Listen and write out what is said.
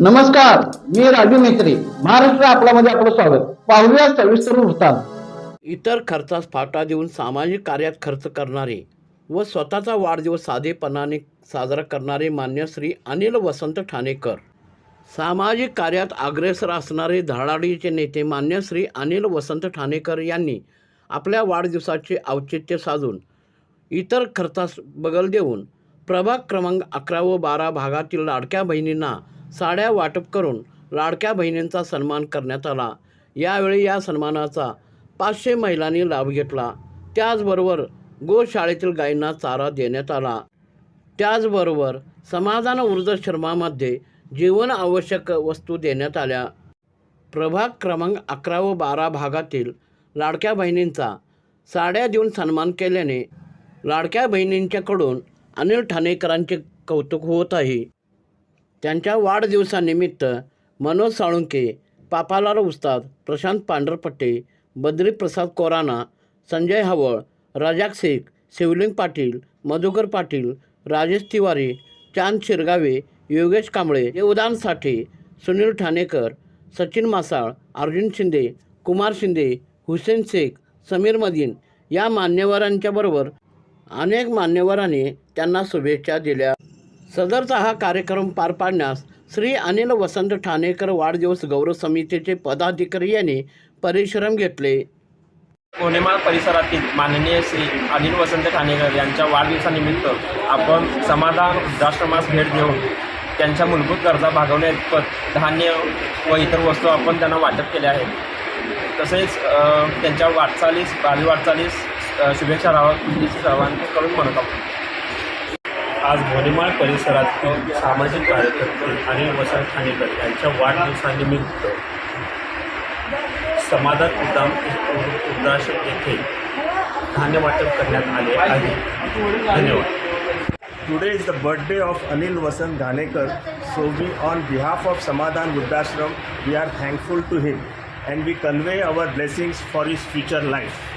नमस्कार मी राजू मेत्री महाराष्ट्र आपल्यामध्ये आपलं स्वागत. पाहूया सविस्तर वृत्तांत. इतर खर्चास फाटा देऊन सामाजिक कार्यात खर्च करणारे व स्वतःचा वाढदिवस साधेपणाने साजरा करणारे मान्य श्री अनिल वसंत ठाणेकर. सामाजिक कार्यात अग्रेसर असणारे धडाडीचे नेते मान्य श्री अनिल वसंत ठाणेकर यांनी आपल्या वाढदिवसाचे औचित्य साधून इतर खर्चास बगल देऊन प्रभाग क्रमांक अकरा व बारा भागातील लाडक्या बहिणींना साड्या वाटप करून लाडक्या बहिणींचा सन्मान करण्यात आला. यावेळी या सन्मानाचा पाचशे महिलांनी लाभ घेतला. त्याचबरोबर गोशाळेतील गायींना चारा देण्यात आला. त्याचबरोबर समाधान वृद्धाश्रमामध्ये जीवन आवश्यक वस्तू देण्यात आल्या. प्रभाग क्रमांक अकरा व बारा भागातील लाडक्या बहिणींचा साड्या देऊन सन्मान केल्याने लाडक्या बहिणींच्याकडून अनिल ठाणेकरांचे कौतुक होत आहे. त्यांच्या वाढदिवसानिमित्त मनोज साळुंके पापालाल उस्ताद प्रशांत पांढरपट्टे बद्रीप्रसाद कोराना संजय हवळ राजाक शेख शिवलिंग पाटील मधुकर पाटील राजेश तिवारी चांद शिरगावे योगेश कांबळे देवदान साठे सुनील ठाणेकर सचिन मासाळ अर्जुन शिंदे कुमार शिंदे हुसेन शेख समीर मदीन या मान्यवरांच्याबरोबर अनेक मान्यवरांनी त्यांना शुभेच्छा दिल्या. सदरचा हा कार्यक्रम पार पाडण्यास श्री अनिल वसंत ठाणेकर वाढदिवस गौरव समितीचे पदाधिकारी यांनी परिश्रम घेतले. कोनेमाळ परिसरातील माननीय श्री अनिल वसंत ठाणेकर यांच्या वाढदिवसानिमित्त आपण समाधान वृद्धाश्रमास भेट देऊन त्यांच्या मूलभूत गरजा भागवण्याइतपत धान्य व इतर वस्तू आपण त्यांना वाटप केल्या आहेत. तसेच त्यांच्या वाटचालीस भावी वाटचालीस शुभेच्छा राहाव्यात सर्वांकडून म्हणत आहोत आज भोनिमाळ परिसरातील सामाजिक कार्यकर्ते आणि वसंत खानेकर यांच्या वाढदिवसानिमित्त समाधान उद्दाम उद्दाश येथे धान्य वाटप करण्यात आले आहे. धन्यवाद. Today is the birthday of Anil Vasant Ghanekar so we on behalf of Samadhan Vriddhashram we are thankful to him and we convey our blessings for his future life